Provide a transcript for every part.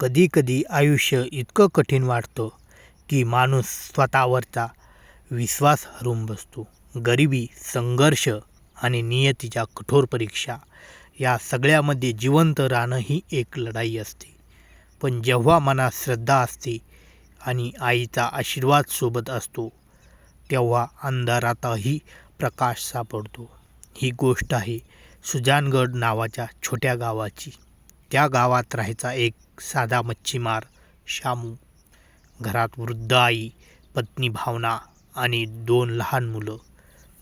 कधीकधी आयुष्य इतकं कठीण वाटतं की माणूस स्वतःवरचा विश्वास हरून बसतो. गरिबी संघर्ष आणि नियतीच्या कठोर परीक्षा या सगळ्यामध्ये जिवंत राहणं ही एक लढाई असते. पण जेव्हा मनात श्रद्धा असते आणि आईचा आशीर्वाद सोबत असतो तेव्हा अंधारातही प्रकाश सापडतो. ही गोष्ट आहे सुजानगड नावाच्या छोट्या गावाची. त्या गावात राहायचा एक साधा मच्छीमार शामू. घरात वृद्ध आई पत्नी भावना आणि दोन लहान मुलं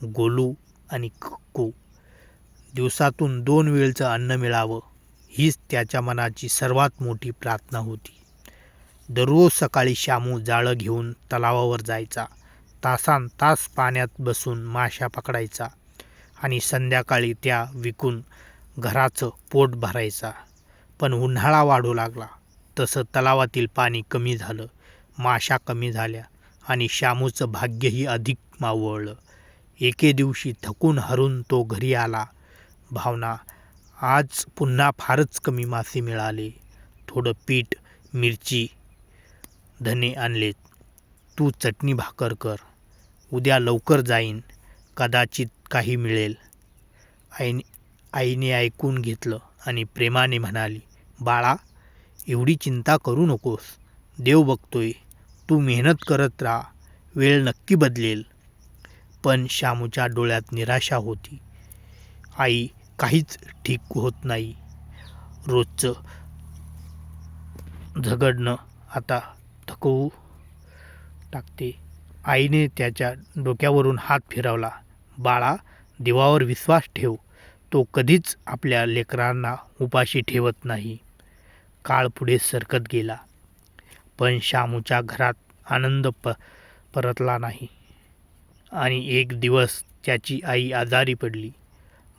गोलू आणि कक्कू. दिवसातून दोन वेळचं अन्न मिळावं हीच त्याच्या मनाची सर्वात मोठी प्रार्थना होती. दररोज सकाळी शामू जाळं घेऊन तलावावर जायचा. तासान तास पाण्यात बसून माशा पकडायचा आणि संध्याकाळी त्या विकून घराचं पोट भरायचा. पण उन्हाळा वाढू लागला. तसं तलावातील पाणी कमी झालं माशा कमी झाल्या आणि शामूचं भाग्यही अधिक मावळलं. एके दिवशी थकून हरून तो घरी आला. भावना आज पुन्हा फारच कमी मासे मिळाले. थोडं पीठ मिरची धने आणलेत. तू चटणी भाकर कर. उद्या लवकर जाईन. कदाचित काही मिळेल. आईने आईने ऐकून घेतलं आणि प्रेमाने म्हणाली बाळा एवढी चिंता करू नकोस. देव बघतोय. तू मेहनत करत राहा. वेळ नक्की बदलेल. पण शामूच्या डोळ्यात निराशा होती. आई काहीच ठीक होत नाही. रोजचं झगडणं आता थकवू टाकते. आईने त्याच्या डोक्यावरून हात फिरवला. बाळा देवावर विश्वास ठेव. तो कधीच आपल्या लेकरांना उपाशी ठेवत नाही. काळ पुढे सरकत गेला. पण शामूच्या घरात आनंद प परतला नाही. आणि एक दिवस त्याची आई आजारी पडली.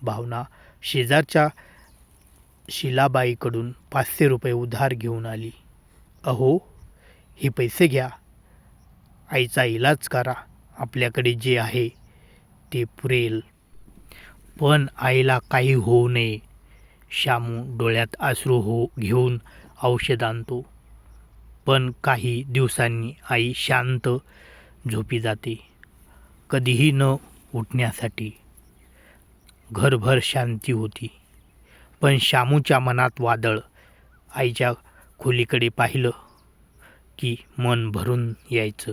भावना शेजारच्या शिलाबाईकडून पाचशे रुपये उधार घेऊन आली. अहो हे पैसे घ्या. आईचा इलाज करा. आपल्याकडे जे आहे ते पुरेल. पण आईला काही होऊ नये. शामू डोळ्यात आश्रू हो घेऊन औषध आणतो. पण काही दिवसांनी आई शांत झोपी जाते. कधीही न उठण्यासाठी घरभर शांती होती. पण शामूच्या मनात वादळ आईच्या खोलीकडे पाहिलं की मन भरून यायचं.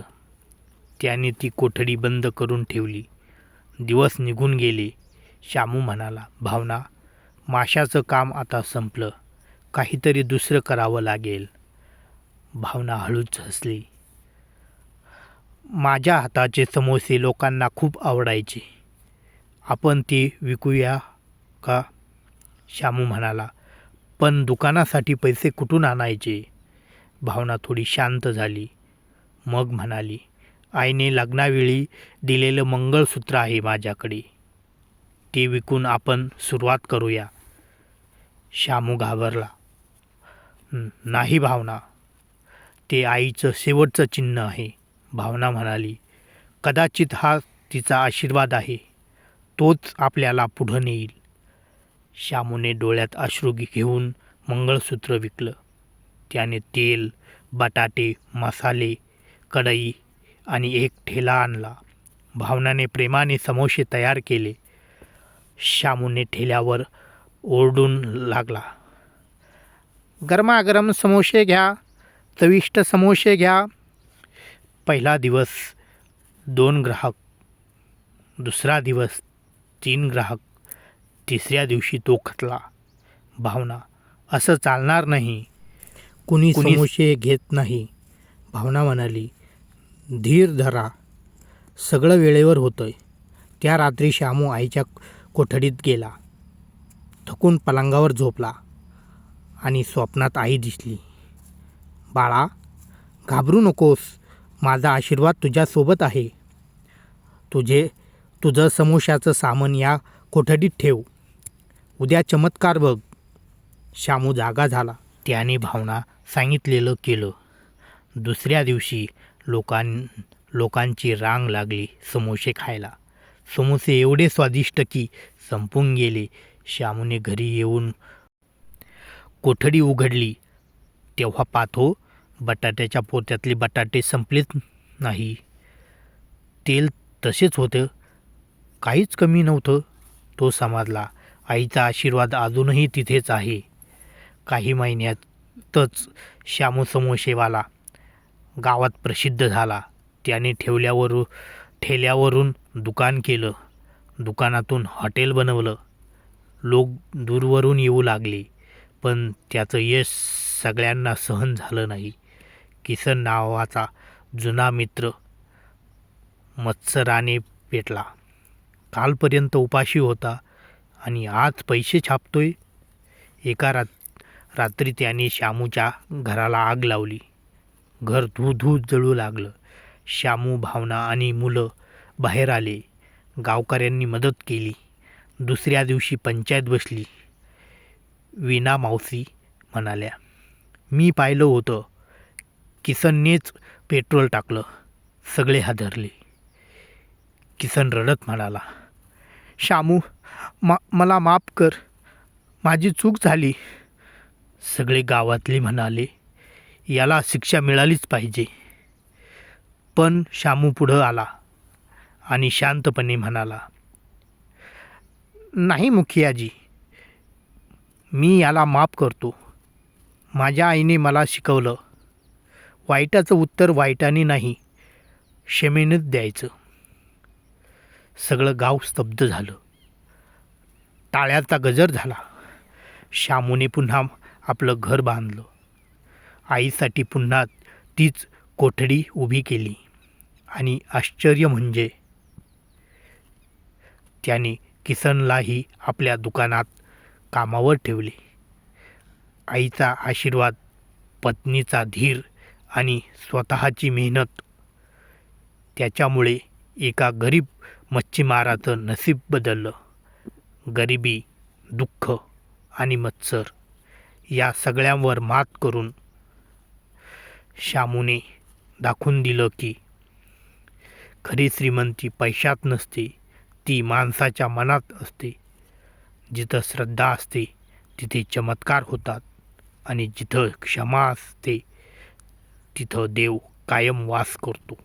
त्याने ती कोठडी बंद करून ठेवली. दिवस निघून गेले. शामू म्हणाला भावना माशाचं काम आता संपलं. काहीतरी दुसरं करावं लागेल. भावना हळूच हसली. माझ्या हाताचे समोसे लोकांना खूप आवडायचे. आपण ते विकूया का? श्यामू म्हणाला. पण दुकानासाठी पैसे कुठून आणायचे? भावना थोडी शांत झाली. मग म्हणाली आईने लग्नावेळी दिलेलं मंगळसूत्र आहे माझ्याकडे. ते विकून आपण सुरुवात करूया. शामू घाबरला. नाही भावना. ते आईचं शेवटचं चिन्ह आहे भावना म्हणाली. कदाचित हा तिचा आशीर्वाद आहे. तोच आपल्याला पुढं नेईल. श्यामूने डोळ्यात अश्रू घेऊन मंगळसूत्र विकलं. त्याने तेल बटाटे मसाले कढई आणि एक ठेला आणला. भावनाने प्रेमाने समोसे तयार केले. शामूने ठेल्यावर ओरडून लागला. गरमागरम समोसे घ्या चविष्ट समोसे घ्या. पहिला दिवस दोन ग्राहक दुसरा दिवस तीन ग्राहक तिसऱ्या दिवशी तो खचला. भावना असं चालणार नाही. कुणी समोसे घेत नाही. भावना म्हणाली धीर धरा. सगळं वेळेवर होतंय. त्या रात्री शामू आईच्या कोठडीत गेला. थकून पलंगावर झोपला आणि स्वप्नात आई दिसली. बाळा घाबरू नकोस. माझा आशीर्वाद तुझ्यासोबत आहे. तुझे तुझं समोशाचं सामान या कोठडीत ठेव. उद्या चमत्कार बघ. शामू जागा झाला. त्याने भावना सांगितलेलं केलं. दुसऱ्या दिवशी लोकां लोकांची रांग लागली समोसे खायला. समोसे एवढे स्वादिष्ट की संपून गेले. श्यामूने घरी येऊन कोठडी उघडली. तेव्हा पाहतो बटाट्याच्या पोत्यातले बटाटे संपलेच नाही. तेल तसेच होतं. काहीच कमी नव्हतं. तो समजला आईचा आशीर्वाद अजूनही तिथेच आहे. काही महिन्यातच श्यामू समोसेवाला गावात प्रसिद्ध झाला. त्याने ठेवल्यावर ठेल्यावरून दुकान केलं. दुकानातून हॉटेल बनवलं. लोक दूरवरून येऊ लागले पण त्याचं यश सगळ्यांना सहन झालं नाही. किसन नावाचा जुना मित्र मत्सराने पेटला. कालपर्यंत उपाशी होता आणि आज पैसे छापतोय. एका रात रात्री त्याने श्यामूच्या घराला आग लावली. घर धू धू जळू लागलं. श्यामू भावना आणि मुलं बाहेर आले. गावकऱ्यांनी मदत केली. दुसऱ्या दिवशी पंचायत बसली. विना मावशी म्हणाल्या मी पाहिलं होतं. किसननेच पेट्रोल टाकलं. सगळे हादरले. किसन रडत म्हणाला शामू मा मला माफ कर. माझी चूक झाली. सगळे गावातले म्हणाले याला शिक्षा मिळालीच पाहिजे. पण शामू पुढं आला आणि शांतपणे म्हणाला नाही मुखियाजी मी याला माफ करतो. माझ्या आईने मला शिकवलं. वाईटाचं उत्तर वाईटाने नाही क्षमेनेच द्यायचं. सगळं गाव स्तब्ध झालं. टाळ्याचा गजर झाला. श्यामूने पुन्हा आपलं घर बांधलं. आईसाठी पुन्हा तीच कोठडी उभी केली. आणि आश्चर्य म्हणजे त्याने किसनलाही आपल्या दुकानात कामावर ठेवले. आईचा आशीर्वाद पत्नीचा धीर आणि स्वतःची मेहनत त्याच्यामुळे एका गरीब मच्छीमाराचं नसीब बदललं. गरिबी दुःख आणि मत्सर या सगळ्यांवर मात करून श्यामूने दाखवून दिलं की खरी श्रीमंती पैशात नसते ती माणसाच्या मनात असते. जिथं श्रद्धा असते तिथे चमत्कार होतात आणि जिथं क्षमा असते तिथं देव कायम वास करतो.